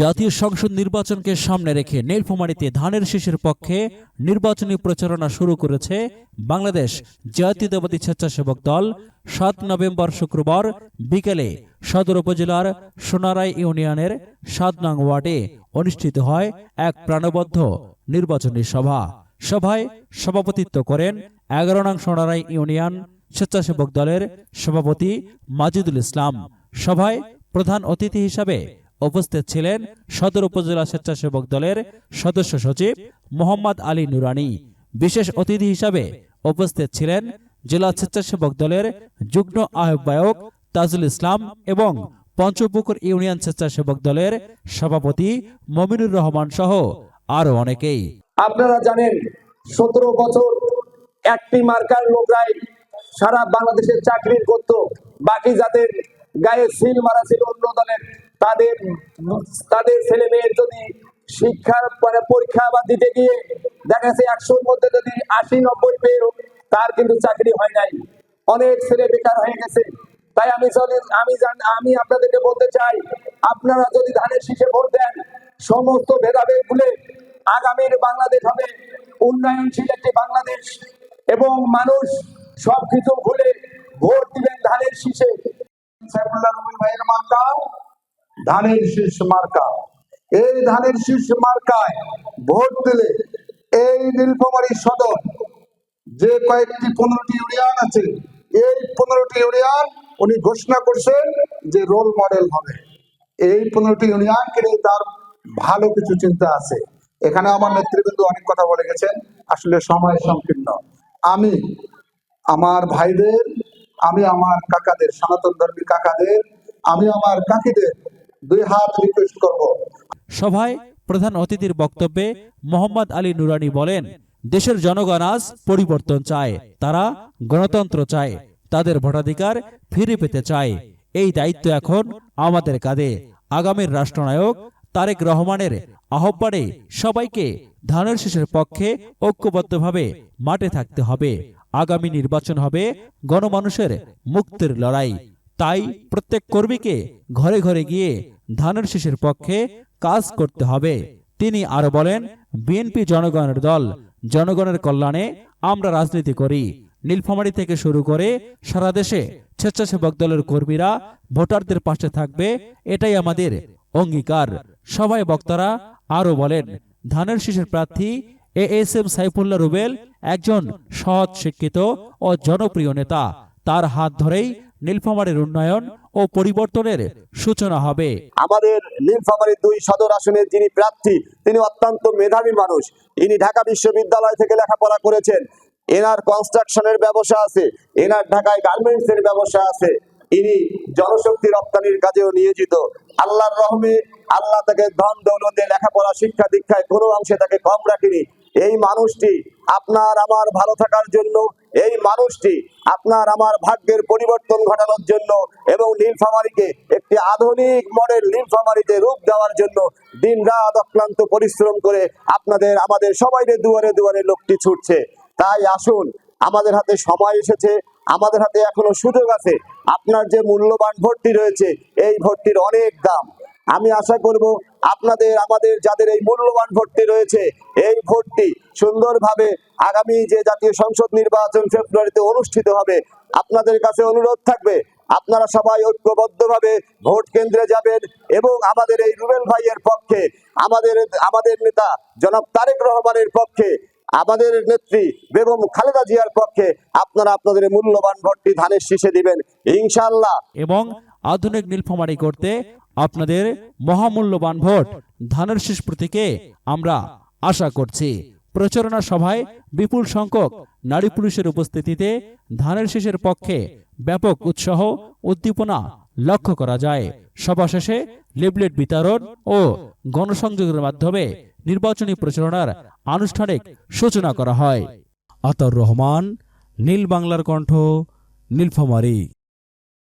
জাতীয় সংসদ নির্বাচনকে সামনে রেখে নীলফামারীতে ধানের শীষের পক্ষে নির্বাচনী প্রচারণা শুরু করেছে বাংলাদেশ জাতীয়তাবাদী স্বেচ্ছাসেবক দল। সাত নভেম্বর শুক্রবার বিকেলে সদর উপজেলার সোনারাই ইউনিয়নের সাত নং ওয়ার্ডে অনুষ্ঠিত হয় এক প্রাণবদ্ধ নির্বাচনী সভা। সভায় সভাপতিত্ব করেন এগারো নং সোনারাই ইউনিয়ন স্বেচ্ছাসেবক দলের সভাপতি মাজিদুল ইসলাম। সভায় প্রধান অতিথি হিসাবে উপস্থিত ছিলেন সদর উপজেলা স্বেচ্ছাসেবক দলের সদস্য সচিব মোহাম্মদ আলী নুরানি। বিশেষ অতিথি হিসাবে উপস্থিত ছিলেন জেলা স্বেচ্ছাসেবক দলের যুগ্ম আহ্বায়ক তাজুল ইসলাম এবং পঞ্চপুকুর ইউনিয়ন স্বেচ্ছাসেবক দলের সভাপতি মমিনুর রহমান সহ আরও অনেকেই। আপনারা জানেন, সতেরো বছর একটি মার্কার লোকরাই সারা বাংলাদেশের চাকরি করত বাকি যাদের গায়ে সিল মারা ছিল অন্য দলের। তাদের তাদের ছেলে মেয়ের যদি শিক্ষার পরে পরীক্ষা বা দিতে গিয়ে দেখা যাচ্ছে একশোর মধ্যে যদি আশি নব্বই পেয়েও তার কিন্তু চাকরি হয় নাই। অনেক ছেলে বেকার হয়ে গেছে। তাই আমি যদি আমি জান আমি আপনাদেরকে বলতে চাই, আপনারা যদি ধানের শীষে ভোট দেন, সমস্ত ভেদাভেদ ভুলে আগামীর বাংলাদেশ হবে উন্নয়নশীল একটি বাংলাদেশ। এবং মানুষ সবকিছু ভুলে ধানের শীর্ষ মার্কা। এই ধানের শীর্ষ মার্কায় ভোট দিলে এই নীলফামারী সদর, যে কয়েকটি পনেরোটি ইউনিয়ন আছে, এই পনেরোটি ইউনিয়ন উনি ঘোষণা করছেন যে রোল মডেল হবে। এই পনেরোটি ইউনিয়নকে নিয়ে তার ভালো কিছু চিন্তা আছে। এখানে আমার নেতৃবৃন্দ অনেক কথা বলে গেছেন, আসলে সময় সংকীর্ণ। আমি আমার ভাইদের, আমি আমার কাকাদের, সনাতন ধর্মী কাকাদের, আমি আমার কাকিদের দুই হাত রিকোয়েস্ট করব। সভায় প্রধান অতিথির বক্তব্যে মোহাম্মদ আলী নুরানি বলেন, দেশের জনগণ আজ পরিবর্তন চায়, তারা গণতন্ত্র চায়, তাদের ভোটাধিকার ফিরে পেতে চায়। এই দায়িত্ব এখন আমাদের কাঁধে। আগামীর রাষ্ট্রনায়ক তারেক রহমানের আহ্বানে সবাইকে ধানের শেষের পক্ষে ঐক্যবদ্ধভাবে মাঠে থাকতে হবে। আগামী নির্বাচন হবে গণমানুষের মুক্তির লড়াই। তাই প্রত্যেক কর্মীকে ঘরে ঘরে গিয়ে ধানের শীষের পক্ষে কাজ করতে হবে। তিনি আরও বলেন, বিএনপি জনগণের দল, জনগণের কল্যাণে আমরা রাজনীতি করি। নীলফামারী থেকে শুরু করে সারা দেশে স্বেচ্ছাসেবক দলের কর্মীরা ভোটারদের পাশে থাকবে, এটাই আমাদের অঙ্গীকার। সবাই বক্তারা আরও বলেন, ধানের শীষের প্রার্থী A S M Saifullah Rubel একজন সৎ শিক্ষিত ও জনপ্রিয় নেতা। তার হাত ধরেই নীলফামারীর উন্নয়ন ও পরিবর্তনের সূচনা হবে। আমাদের নীলফামারীর দুই সদর আসনের যিনি প্রার্থী, তিনি অত্যন্ত মেধাবী মানুষ। ইনি ঢাকা বিশ্ববিদ্যালয় থেকে লেখাপড়া করেছেন। এনার কনস্ট্রাকশনের ব্যবসা আছে, এনার ঢাকায় গার্মেন্টস এর ব্যবসা আছে। ইনি জনশক্তি রপ্তানির কাজেও নিয়োজিত। আল্লাহর রহমে আল্লাহ তাকে ধন দৌলতে লেখাপড়া, শিক্ষা দীক্ষায় কোনো অংশে তাকে কম রাখেনি। এই মানুষটি আপনার, আমার ভালো থাকার জন্য এই মানুষটি আপনার আমার ভাগ্যের পরিবর্তন ঘটানোর জন্য এবং নীলফামারীকে একটি আধুনিক মডেল নীলফামারিতে রূপ দেওয়ার জন্য দিন রাত অক্লান্ত পরিশ্রম করে আপনাদের, আমাদের সবাইকে দুয়ারে দুয়ারে লোকটি ছুটছে। তাই আসুন, আমাদের হাতে সময় এসেছে, আমাদের হাতে এখনও সুযোগ আছে। আপনার যে মূল্যবান ভর্তি রয়েছে, এই ভর্তির অনেক দাম। আমি আশা করব আপনাদের, আমাদের যাদের এই মূল্যবান ভোটটি রয়েছে, এই ভোটটি সুন্দরভাবে আগামী যে জাতীয় সংসদ নির্বাচন ফেব্রুয়ারিতে অনুষ্ঠিত হবে, আপনাদের কাছে অনুরোধ থাকবে, আপনারা সবাই ঐক্যবদ্ধভাবে ভোট কেন্দ্রে যাবেন এবং আমাদের এই রুবেল ভাইয়ের পক্ষে, আমাদের আমাদের নেতা জনাব তারেক রহমানের পক্ষে, আমাদের নেত্রী বেগম খালেদা জিয়ার পক্ষে আপনারা আপনাদের মূল্যবান ভোটটি ধানের শীষে দিবেন। ইনশাল্লাহ এবং আধুনিক নীলফামারী করতে আপনাদের মহামূল্যবান ভোট ধানের শীষ প্রতীকে আমরা আশা করছি। প্রচারণা সভায় বিপুল সংখ্যক নারী পুরুষের উপস্থিতিতে ধানের শীষের পক্ষে ব্যাপক উৎসাহ, উদ্দীপনা লক্ষ্য করা যায়। সভা শেষে লিফলেট বিতরণ ও গণসংযোগের মাধ্যমে নির্বাচনী প্রচারণার আনুষ্ঠানিক সূচনা করা হয়। আতর রহমান, নীল বাংলার কণ্ঠ, নীলফামারী।